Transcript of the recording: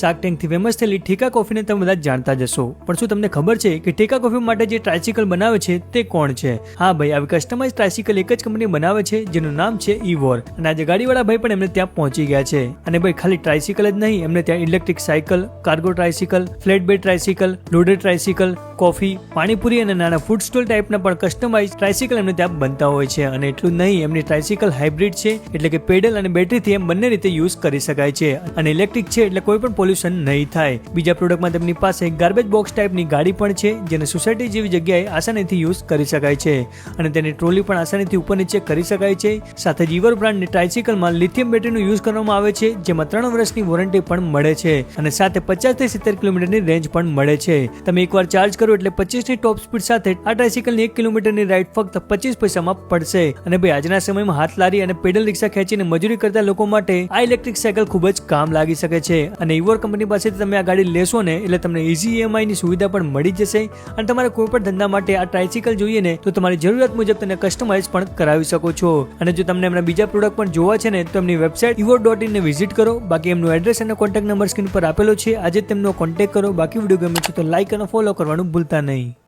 Shark ટેન્કથી famous થયેલી ઠેકા કોફીને તમે બધા જાણતા જશો પણ શું તમને ખબર છે કે ઠેકા કોફી માટે જે ટ્રાયસિકલ બનાવે છે તે કોણ છે? હા ભાઈ, આવી કસ્ટમાઇઝ ટ્રાયસિકલ એક જ કંપની બનાવે છે, જેનું નામ છે ઈવોર અને આજે ગાડીવાળા ભાઈ પણ એમને ત્યાં પહોંચી ગયા છે. અને ભાઈ, ખાલી ટ્રાયસિકલ જ નહીં, એમને ત્યાં electric cycle cargo tricycle flat bed tricycle loaded tricycle coffee panipuri અને નાના ફૂડ સ્ટોલ ટાઈપના પણ કસ્ટમાઇઝ ટ્રાયસિકલ એમને ત્યાં બનતા હોય છે. અને એટલું નહીં, એમની ટ્રાયસિકલ હાઇબ્રિડ છે, એટલે કે પેડલ અને બેટરીથી એમ બંને રીતે યુઝ કરી શકાય છે. અને ઇલેક્ટ્રિક છે, એટલે કોઈ પણ પોલ્યુશન નહીં થાય. બીજા પ્રોડક્ટમાં તેમની પાસે ગાર્બેજ બોક્સ ટાઈપની ગાડી પણ છે, જેને સોસાયટી જેવી જગ્યાએ આસાનીથી યુઝ કરી શકાય છે. અને તેની ટ્રોલી પણ આસાનીથી ઉપર નીચે કરી શકાય છે. સાથે જીવર બ્રાન્ડની ટ્રાયસિકલમાં લિથિયમ બેટરીનો યુઝ કરવામાં આવે છે, જેમાં ત્રણ વર્ષની વોરંટી પણ મળે છે. અને સાથે પચાસથી સિત્તેર કિલોમીટરની રેન્જ પણ મળે છે. તમે એકવાર ચાર્જ કરો એટલે પચીસની ટોપ સ્પીડ સાથે આ ટ્રાયસિકલની એક કિલોમીટરની રાઇડ ફક્ત પચીસ પૈસામાં પડશે. અને ભાઈ, આજના સમયમાં હાથ લારી અને પેડલ રિક્ષા ખેંચીને મજૂરી કરતા લોકો માટે આ ઇલેક્ટ્રિક સાયકલ ખૂબ જ કામ લાગી શકે છે. અને ઇવોર કંપની પાસેથી તમે આ ગાડી લેશો ને, એટલે તમને ઇઝી ઈએમઆઈની સુવિધા પણ મળી જશે. અને તમારે કોઈ પણ ધંધા માટે આ ટ્રાયસિકલ જોઈએ ને, તો તમારી જરૂરિયાત મુજબ તેને કસ્ટમાઇઝ પણ કરાવી શકો છો. અને જો તમને એમના બીજા પ્રોડક્ટ પણ જોવા છે ને, તો એમની વેબસાઇટ ઇવોર ડોટ ઇનને વિઝિટ કરો. બાકી એમનું એડ્રેસ અને કોન્ટેક્ટ નંબર સ્ક્રીન પર આપેલો છે. આજે તેમનો કોન્ટેક્ટ કરો. બાકી વીડિયો ગમે છે તો લાઇક અને ફોલો કરવાનું ભૂલતા નહીં.